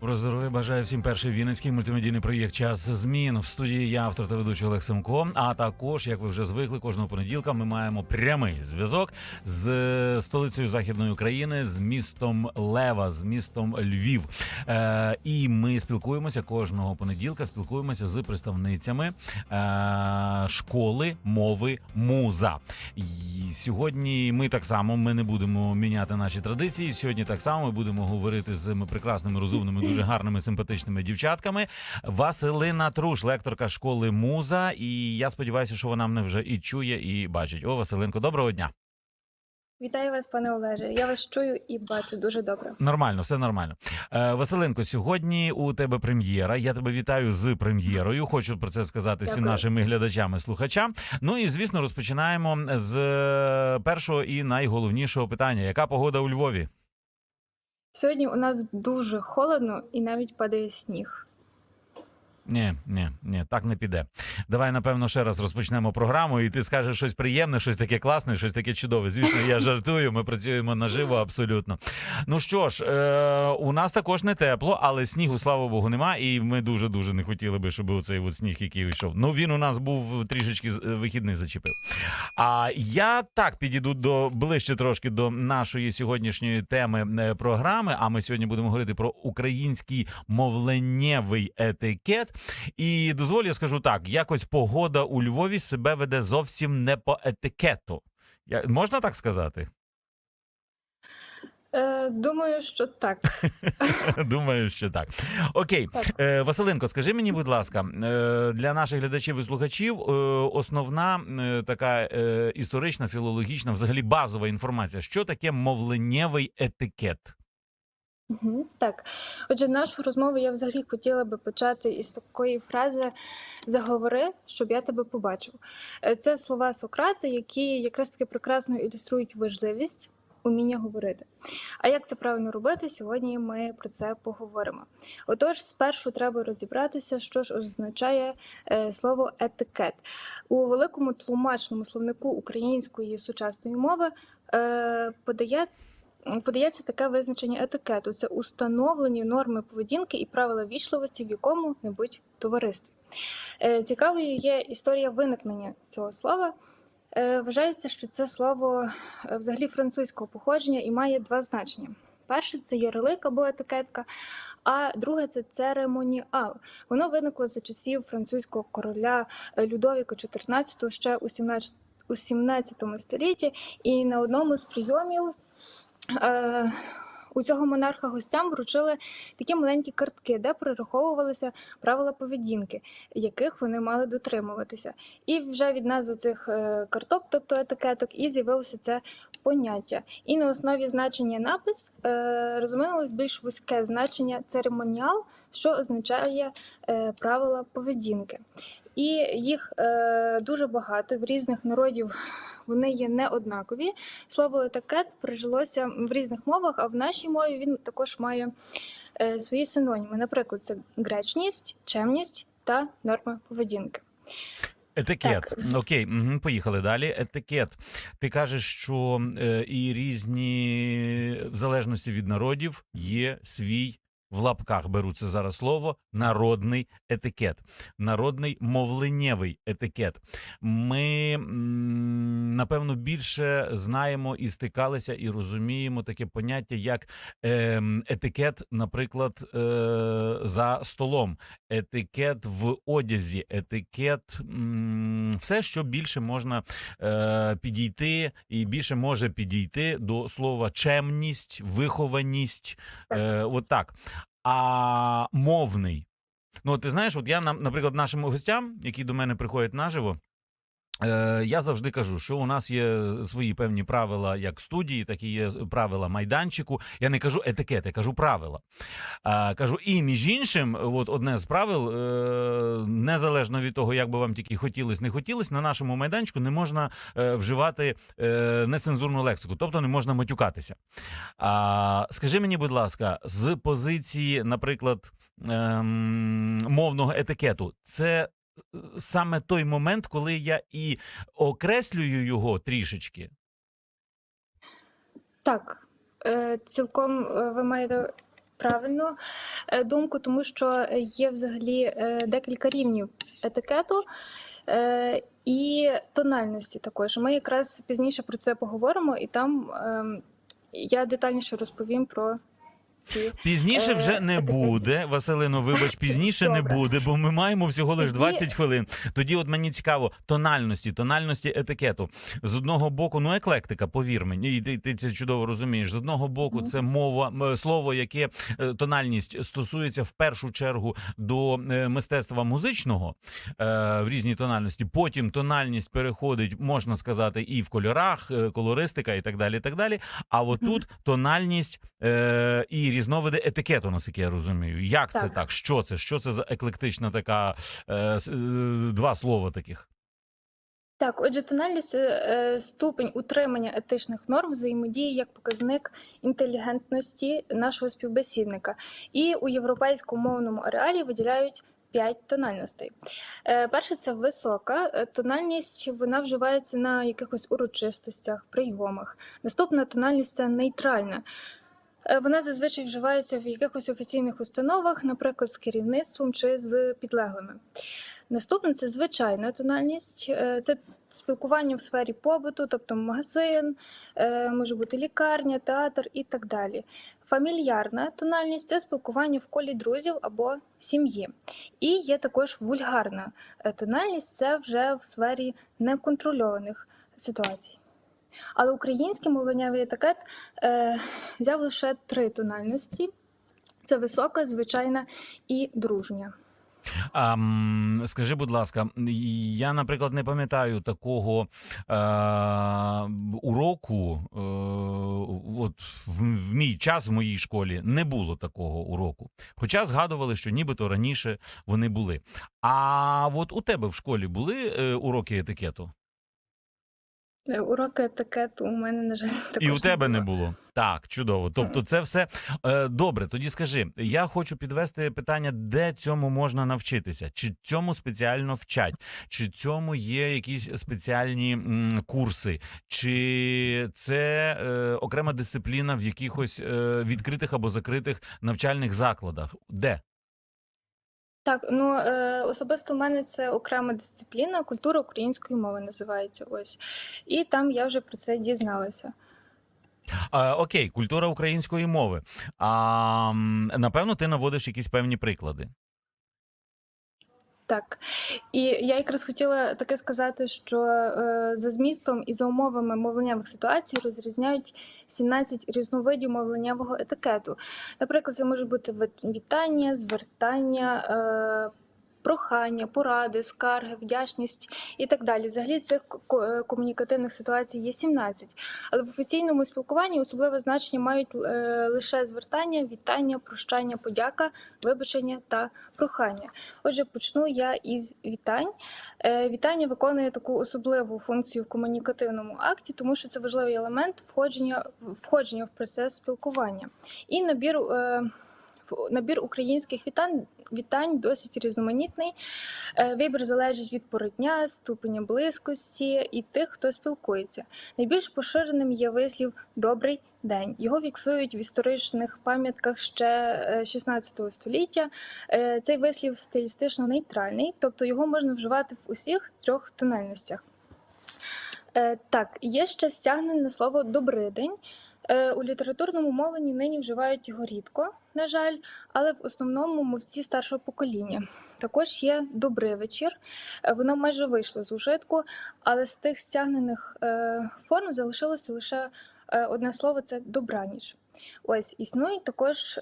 Про здоров'я бажаю всім перший вінницький мультимедійний проєкт Час змін в студії. Я автор та ведучий Олег Семко. А також, як ви вже звикли, кожного понеділка ми маємо прямий зв'язок з е, столицею західної України, з містом Лева, з містом Львів. Е, і ми спілкуємося кожного понеділка. Спілкуємося з представницями е, школи мови муза. І сьогодні ми так само ми не будемо міняти наші традиції. Сьогодні так само ми будемо говорити з прекрасними, розумними, дуже гарними, симпатичними дівчатками. Василина Труш, лекторка школи Муза. І я сподіваюся, що вона мене вже і чує, і бачить. О, Василинко, доброго дня. Вітаю вас, пане Олеже. Я вас чую і бачу дуже добре. Нормально, все нормально. Е, Василинко, сьогодні у тебе прем'єра. Я тебе вітаю з прем'єрою. Хочу про це сказати всім Дякую. нашим глядачам і слухачам. Ну і звісно, розпочинаємо з е, першого і найголовнішого питання: яка погода у Львові? Сьогодні у нас дуже холодно і навіть падає сніг. Ні, ні, ні, так не піде. Давай, напевно, ще раз розпочнемо програму, і ти скажеш щось приємне, щось таке класне, щось таке чудове. Звісно, я жартую. Ми працюємо наживо абсолютно. Ну що ж, е, у нас також не тепло, але снігу, слава Богу, нема. І ми дуже дуже не хотіли би, щоб оцей от сніг, який йшов. Ну він у нас був трішечки е, вихідний зачепив. А я так підійду до ближче трошки до нашої сьогоднішньої теми е, програми. А ми сьогодні будемо говорити про український мовленнєвий етикет. І дозволь, я скажу так: якось погода у Львові себе веде зовсім не по етикету. Я, можна так сказати? Е, думаю, що так. Думаю, що так. Окей, Так. Е, Василенко, скажи мені, будь ласка, е, для наших глядачів і слухачів е, основна е, така е, історична, філологічна, взагалі базова інформація. Що таке мовленнєвий етикет? Так, отже, нашу розмову я взагалі хотіла би почати із такої фрази заговори, щоб я тебе побачив. Е, Це слова Сократа, які якраз таки прекрасно ілюструють важливість уміння говорити. А як це правильно робити? Сьогодні ми про це поговоримо. Отож, спершу треба розібратися, що ж означає е, слово етикет. У великому тлумачному словнику української сучасної мови е, подає Подається таке визначення етикету: це установлені норми поведінки і правила вічливості в якому-небудь товаристві. Е, Цікавою є історія виникнення цього слова. Е, Вважається, що це слово е, взагалі французького походження і має два значення. Перше це ярлик або етикетка, а друге це церемоніал. Воно виникло за часів французького короля Людовіка XIV ще у 17, у 17 столітті, і на одному з прийомів е, у цього монарха гостям вручили такі маленькі картки, де перераховувалися правила поведінки, яких вони мали дотримуватися. І вже від назви цих е, карток, тобто етикеток, і з'явилося це поняття. І на основі значення напис е, розвинулось більш вузьке значення церемоніал, що означає е, правила поведінки. І їх е, дуже багато в різних народів вони є не однакові. Слово етикет прижилося в різних мовах, а в нашій мові він також має е, свої синоніми. Наприклад, це гречність, чемність та норми поведінки. Етикет. Так. Окей, угу, поїхали далі. Етикет. Ти кажеш, що е, і різні, в залежності від народів, є свій. В лапках беру це зараз слово народний етикет, народний мовленнєвий етикет. Ми напевно більше знаємо і стикалися, і розуміємо таке поняття, як ем, етикет, наприклад, е, за столом, етикет в одязі, етикет, все, що більше можна е, підійти, і більше може підійти до слова чемність, вихованість. Е, от так. А мовний. Ну, ти знаєш, от я, наприклад, нашим гостям, які до мене приходять наживо, я завжди кажу, що у нас є свої певні правила як студії, так і є правила майданчику. Я не кажу етикет, я кажу правила. Кажу, і між іншим, от одне з правил, е, незалежно від того, як би вам тільки хотілось, не хотілось, на нашому майданчику не можна е, вживати е, нецензурну лексику, тобто не можна матюкатися. Скажи мені, будь ласка, з позиції, наприклад, ем, мовного етикету, це саме той момент, коли я і окреслюю його трішечки. Так, е, цілком е, ви маєте правильну е, думку, тому що є взагалі е, декілька рівнів етикету. е, І тональності також. Ми якраз пізніше про це поговоримо, і там ем, я детальніше розповім про ці. Пізніше Е, вже не буде. Василино, вибач, пізніше не буде, бо ми маємо всього лише Тоді- 20 хвилин. Тоді, от мені цікаво, тональності, тональності етикету. З одного боку, ну еклектика, повір мені, і ти, ти це чудово розумієш. З одного боку, це мова, слово, яке е, тональність стосується в першу чергу до е, мистецтва музичного е, в різній тональності. Потім тональність переходить, можна сказати, і в кольорах, е, колористика і так далі. І так далі. А от Мгм. тут тональність е, і різновиди етикету, наскільки я розумію. Як це Так. так? Що це? Що це за еклектична така е, е, два слова таких? Так, отже, тональність е, ступень утримання етичних норм взаємодії як показник інтелігентності нашого співбесідника. І у європейському мовному ареалі виділяють п'ять тональностей. Е, перше це висока Е, тональність, вона вживається на якихось урочистостях, прийомах. Наступна тональність це нейтральна. Е, Вона зазвичай вживається в якихось офіційних установах, наприклад, з керівництвом чи з підлеглими. Наступне це звичайна тональність, Е, це спілкування в сфері побуту, тобто магазин, е, може бути лікарня, театр і так далі. Фамільярна тональність це спілкування в колі друзів або сім'ї. І є також вульгарна тональність це вже в сфері неконтрольованих ситуацій. Але український мовленнявий етикет е, взяв лише три тональності: це висока, звичайна і дружня. А, скажи, будь ласка, я, наприклад, не пам'ятаю такого е, уроку. Е, от в, в мій час в моїй школі не було такого уроку. Хоча згадували, що нібито раніше вони були. А от у тебе в школі були е, уроки етикету? Уроки етикету у мене, на жаль, також І у тебе не було. було. Так, чудово. Тобто, це все е, добре. Тоді скажи, я хочу підвести питання, де цьому можна навчитися? Чи цьому спеціально вчать, чи цьому є якісь спеціальні м, курси, чи це е, окрема дисципліна в якихось е, відкритих або закритих навчальних закладах? Де? Так, ну е, особисто в мене це окрема дисципліна, культура української мови називається ось. І там я вже про це дізналася. А, окей, культура української мови. А, напевно, ти наводиш якісь певні приклади. Так. І я якраз хотіла таке сказати, що е, за змістом і за умовами мовленнявих ситуацій розрізняють 17 різновидів мовленнявого етикету. Наприклад, це може бути вітання, звертання, е, прохання, поради, скарги, вдячність і так далі. Взагалі цих комунікативних ситуацій є 17. Але в офіційному спілкуванні особливе значення мають е, лише звертання, вітання, прощання, подяка, вибачення та прохання. Отже, почну я із вітань. Е, Вітання виконує таку особливу функцію в комунікативному акті, тому що це важливий елемент входження, входження в процес спілкування. І набір, е, набір українських вітань, вітань досить різноманітний. Е, Вибір залежить від пори дня, ступеня близькості і тих, хто спілкується. Найбільш поширеним є вислів Добрий день. Його фіксують в історичних пам'ятках ще е, 16 століття. Е, Цей вислів стилістично нейтральний, тобто його можна вживати в усіх трьох тональностях. Е, Так, є ще стягнене слово добридень. Е, У літературному мовленні нині вживають його рідко, на жаль, але в основному мовці старшого покоління. Також є добрий вечір. Е, Воно майже вийшло з ужитку, але з тих стягнених е, форм залишилося лише одне слово це добраніч. Ось існують також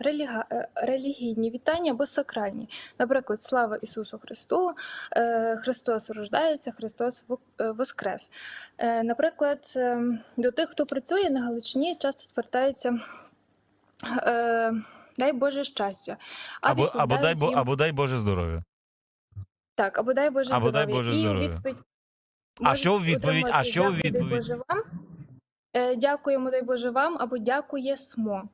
реліга, е, релігійні вітання або сакральні. Наприклад, слава Ісусу Христу, е, Христос рождається, Христос е, воскрес. Наприклад, до тих, хто працює на Галичині, часто звертаються. е, Дай Боже щастя. А Або, або, дай, їм- або дай Боже здоров'я. так, або дай Боже Або дай здоров'я. Боже І здоров'я. відповідь А що у відповідь? А що у відповідь? Боже Дякуємо, дай Боже вам, або дякує смо.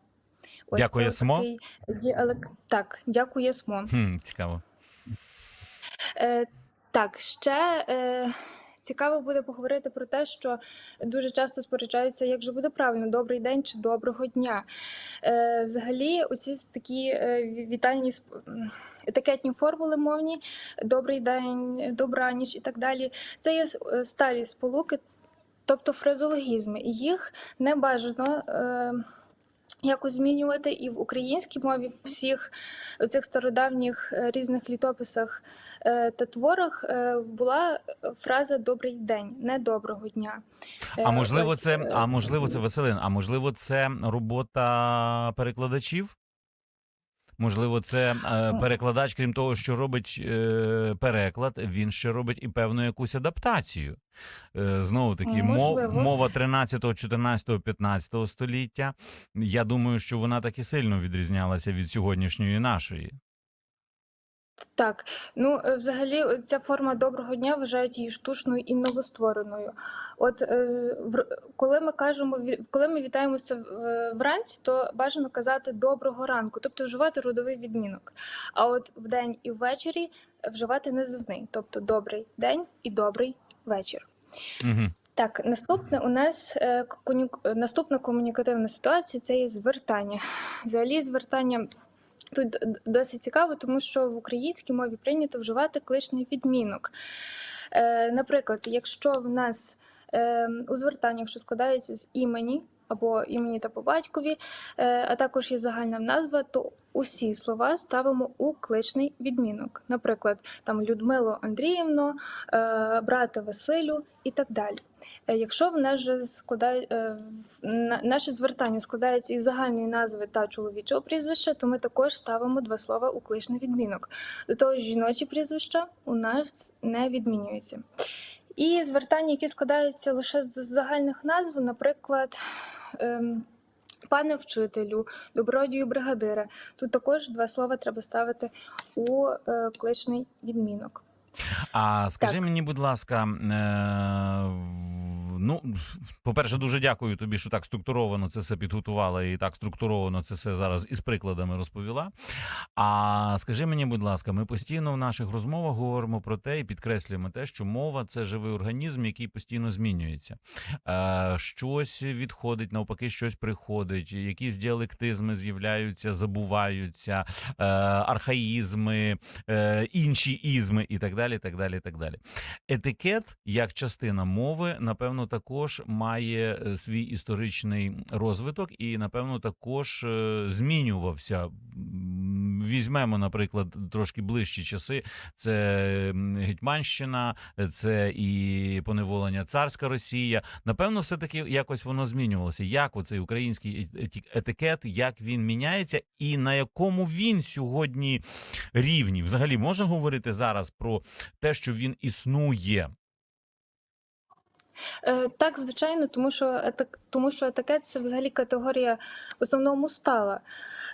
Ось Дякує смо? такий діалект. Так, дякує смо. Хм, цікаво. Е, так, ще е, цікаво буде поговорити про те, що дуже часто сперечаються, як же буде правильно, добрий день чи доброго дня. Е, взагалі, оці такі е, вітальні етикетні формули мовні, добрий день, добраніч і так далі. Це є е, сталі сполуки, тобто фразологізми. І їх не бажано. Е, Якось змінювати і в українській мові в всіх цих стародавніх е, різних літописах е, та творах е, була фраза Добрий день, не доброго дня. А можливо, ось, це а можливо, це Василин. А можливо, це робота перекладачів? Можливо, це е, Ну. перекладач, крім того, що робить е, переклад, він ще робить і певну якусь адаптацію. Е, знову таки, мов, Можливо. мова 13, 14, 15 століття. Я думаю, що вона так і сильно відрізнялася від сьогоднішньої нашої. Так, ну е, взагалі, ця форма доброго дня вважають її штучною і новоствореною. От е, в- коли ми кажемо коли ми вітаємося е, вранці, то бажано казати доброго ранку, тобто вживати родовий відмінок. А от вдень і ввечері вживати називний, тобто добрий день і добрий вечір. Угу. Так, наступне у нас е, коню- е, наступна комунікативна ситуація це є звертання. Взагалі, звертання тут досить цікаво, тому що в українській мові прийнято вживати кличний відмінок. Е, Наприклад, якщо в нас е, у звертаннях, що складається з імені або імені та по батькові, е, а також є загальна назва, то усі слова ставимо у кличний відмінок. Наприклад, там Людмило Андріївно, е, брате Василю і так далі. Е, Якщо в нас же складає наше звертання складається із загальної назви та чоловічого прізвища, то ми також ставимо два слова у кличний відмінок. До того ж, жіночі прізвища у нас не відмінюються. І звертання, які складаються лише з загальних назв, наприклад. ем, Пане вчителю, добродію бригадира. Тут також два слова треба ставити у е, кличний відмінок. А скажи Так. мені, будь ласка, е, ну, по-перше, дуже дякую тобі, що так структуровано це все підготувала і так структуровано це все зараз із прикладами розповіла. А скажи мені, будь ласка, ми постійно в наших розмовах говоримо про те і підкреслюємо те, що мова це живий організм, який постійно змінюється. Е, щось відходить, навпаки, щось приходить, якісь діалектизми з'являються, забуваються, е, архаїзми, е, інші ізми і так далі. так далі, так далі. Етикет, як частина мови, напевно, також має е, свій історичний розвиток і, напевно, також е, змінювався. Візьмемо, наприклад, трошки ближчі часи. Це Гетьманщина, це і поневолення царська Росія. Напевно, все таки якось воно змінювалося. Як оцей український еті- етикет, як він міняється, і на якому він сьогодні рівні? Взагалі можна говорити зараз про те, що він існує. Е, Так, звичайно, тому що тому що етикет це взагалі категорія в основному стала,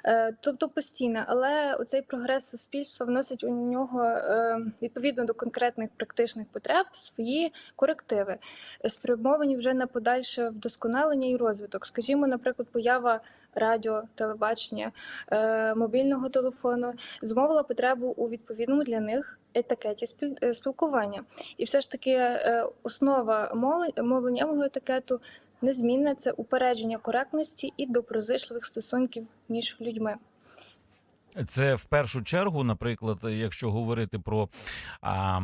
Е, тобто постійна. Але оцей прогрес суспільства вносить у нього е, відповідно до конкретних практичних потреб свої корективи, спрямовані вже на подальше вдосконалення і розвиток. Скажімо, наприклад, поява радіо, телебачення, мобільного телефону зумовила потребу у відповідному для них етикеті е, спілкування. І все ж таки е, основа мовле- мовленнєвого етикету незмінна це упередження коректності і доброзичливих стосунків між людьми. Це в першу чергу, наприклад, якщо говорити про а,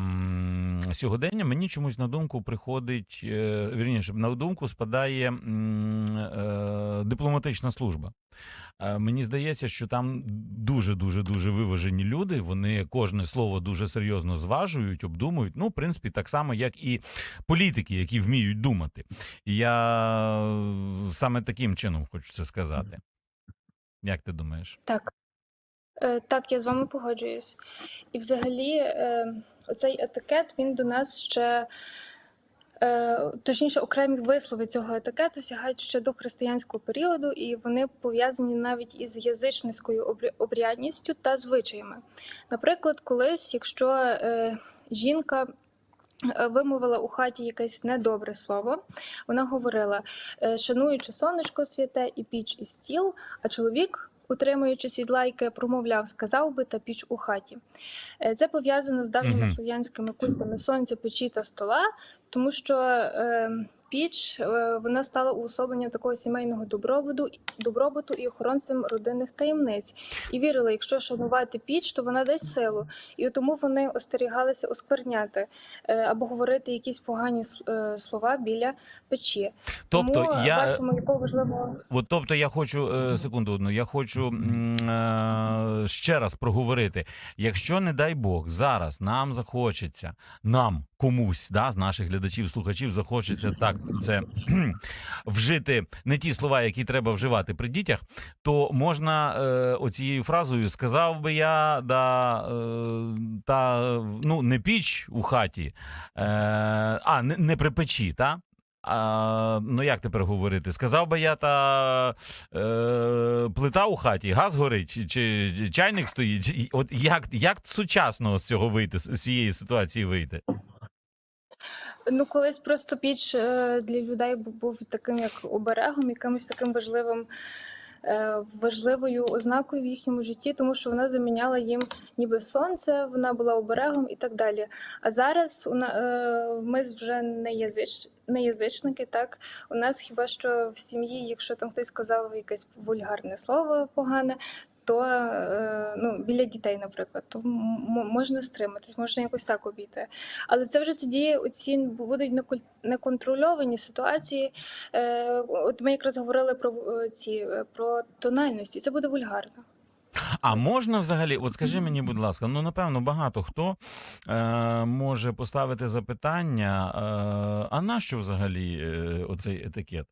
сьогодення, мені чомусь на думку приходить е, вірніше, на думку спадає м, е, дипломатична служба. Е, Мені здається, що там дуже дуже дуже виважені люди. Вони кожне слово дуже серйозно зважують, обдумують. Ну, в принципі, так само, як і політики, які вміють думати. Я саме таким чином хочу це сказати. Як ти думаєш? Так. Е, Так, я з вами погоджуюсь. І взагалі, е, оцей етикет він до нас ще. е, Точніше, окремі вислови цього етикету сягають ще до християнського періоду, і вони пов'язані навіть із язичницькою обрядністю та звичаями. Наприклад, колись, якщо жінка вимовила у хаті якесь недобре слово. Вона говорила, шануючи сонечко святе і піч і стіл, а чоловік. Утримуючись від лайки, промовляв, сказав би та піч у хаті. Е, Це пов'язано з давніми угу. слов'янськими культами сонця, печі та стола, тому що е, піч е, вона стала уособленням такого сімейного добробуту, добробуту і охоронцем родинних таємниць. І вірили, якщо шанувати піч, то вона дасть силу. І тому вони остерігалися оскверняти е, або говорити якісь погані е, слова біля печі. Тобто тому я бачимо, якого важливого От, тобто, я хочу секунду одну. Я хочу ще раз проговорити. Якщо, не дай Бог, зараз нам захочеться, нам комусь да, з наших глядачів, слухачів, захочеться так це вжити не ті слова, які треба вживати при дітях, то можна е, оцією фразою сказав би я, да, е, та ну не піч у хаті, е, а не, не при печі, та? А, ну як тепер говорити? Сказав би я та е, плита у хаті, газ горить, чи, чи чайник стоїть. От як, як сучасно з цього вийти, з цієї ситуації вийти? Ну, колись просто піч е, для людей був таким як оберегом, якимось таким важливим. е, Важливою ознакою в їхньому житті, тому що вона заміняла їм ніби сонце, вона була оберегом і так далі. А зараз у е, ми вже не язич, не язичники, так у нас хіба що в сім'ї, якщо там хтось сказав якесь вульгарне слово погане, то е, ну, біля дітей, наприклад, то можна стриматись, можна якось так обійти. Але це вже тоді оці будуть неконтрольовані ситуації. Е, От ми якраз говорили про е, ці про тональності. Це буде вульгарно. А можна взагалі, от скажи мені, будь ласка, ну напевно, багато хто е, може поставити запитання: е, а нащо взагалі е, оцей етикет?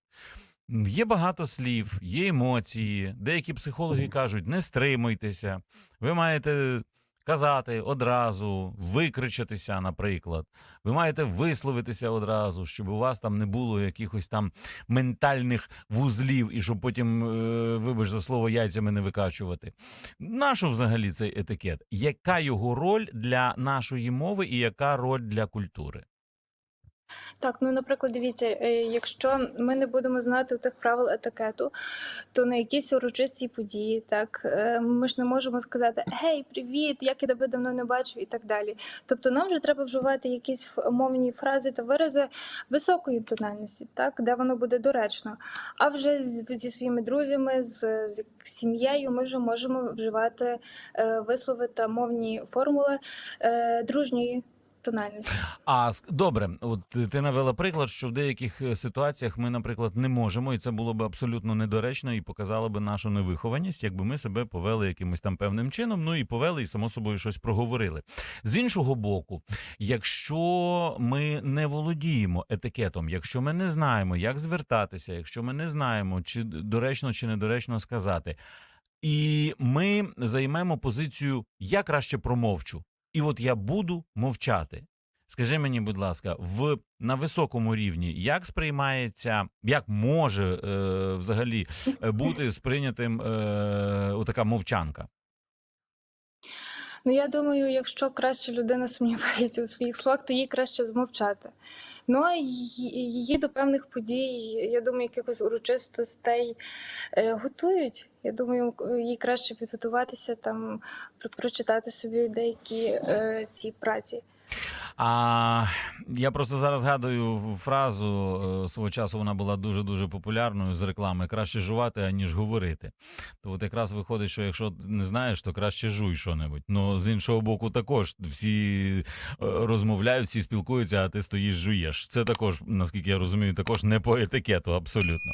Є багато слів, є емоції. Деякі психологи кажуть, не стримуйтеся, ви маєте казати одразу, викричатися, наприклад. Ви маєте висловитися одразу, щоб у вас там не було якихось там ментальних вузлів, і щоб потім, е, вибач за слово, яйцями не викачувати. Нащо взагалі цей етикет? Яка його роль для нашої мови і яка роль для культури? Так, ну наприклад, дивіться, е, якщо ми не будемо знати тих правил етикету, то на якійсь урочистій події, так е, ми ж не можемо сказати Гей, привіт, як я тебе давно не бачив, і так далі. Тобто нам вже треба вживати якісь мовні фрази та вирази високої тональності, так, де воно буде доречно. А вже зі своїми друзями, з, з сім'єю, ми вже можемо вживати е, вислови та мовні формули е, дружньої тональності. А добре, от ти- ти навела приклад, що в деяких е, ситуаціях ми, наприклад, не можемо, і це було б абсолютно недоречно і показало би нашу невихованість, якби ми себе повели якимось там певним чином. Ну і повели, і само собою щось проговорили. З іншого боку, якщо ми не володіємо етикетом, якщо ми не знаємо, як звертатися, якщо ми не знаємо, чи доречно чи недоречно сказати, і ми займемо позицію я краще промовчу. І от я буду мовчати. Скажи мені, будь ласка, в на високому рівні як сприймається, як може е, взагалі е, бути сприйнятим е, отака мовчанка? Ну, я думаю, якщо краще людина сумнівається у своїх словах, то їй краще змовчати. Ну а її, до певних подій, я думаю, якихось урочистостей е, готують. Я думаю, їй краще підготуватися там, про- прочитати собі деякі е, ці праці. А я просто зараз згадую фразу е, свого часу. Вона була дуже дуже популярною з реклами. Краще жувати, аніж говорити. То от якраз виходить, що якщо не знаєш, то краще жуй що-небудь. Ну з іншого боку, також всі е, розмовляють, всі спілкуються, а ти стоїш, жуєш. Це також, наскільки я розумію, також не по етикету, абсолютно.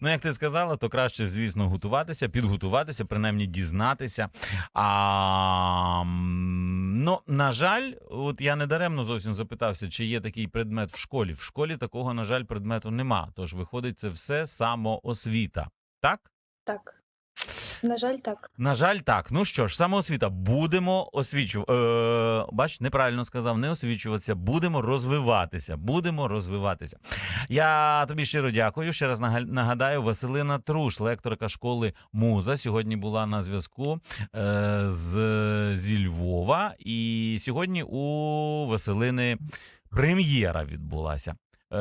Ну, як ти сказала, то краще, звісно, готуватися, підготуватися, принаймні дізнатися. А, ну, на жаль, от я не даремно зовсім запитався, чи є такий предмет в школі. В школі такого, на жаль, предмету нема. Тож виходить, це все самоосвіта. Так? Так. На жаль, так. На жаль, так. Ну що ж, самоосвіта. Будемо освічувати. Е, бач, неправильно сказав, не освічуватися, будемо розвиватися. Будемо розвиватися. Я тобі щиро дякую. Ще раз нага- нагадаю, Василина Труш, лекторка школи Муза, сьогодні була на зв'язку е, з, зі Львова. І сьогодні у Василини прем'єра відбулася. Е,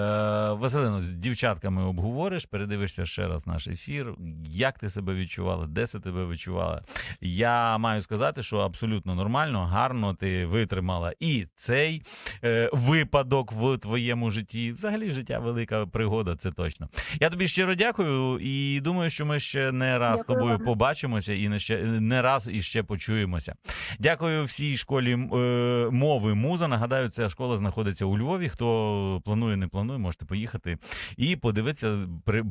Василино, з дівчатками обговориш, передивишся ще раз наш ефір. Як ти себе відчувала, де се тебе відчувала? Я маю сказати, що абсолютно нормально, гарно ти витримала і цей е, випадок в твоєму житті. Взагалі, життя велика пригода, це точно. Я тобі щиро дякую і думаю, що ми ще не раз з тобою вам. побачимося і не ще не раз і ще почуємося. Дякую всій школі е, мови Муза. Нагадаю, ця школа знаходиться у Львові. Хто планує, не планує, можете поїхати і подивитися,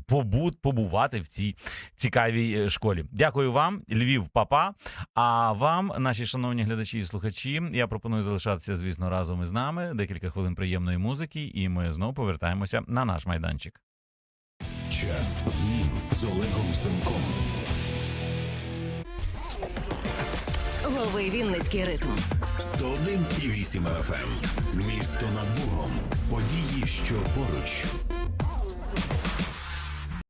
побут, побувати в цій цікавій е, школі. Дякую вам, Львів, папа. А вам, наші шановні глядачі і слухачі, я пропоную залишатися, звісно, разом із нами. Декілька хвилин приємної музики, і ми знову повертаємося на наш майданчик. Час змін з Олегом Семком. Лови Вінницький ритм. 101,8 FM. Місто над Богом. Події, що поруч.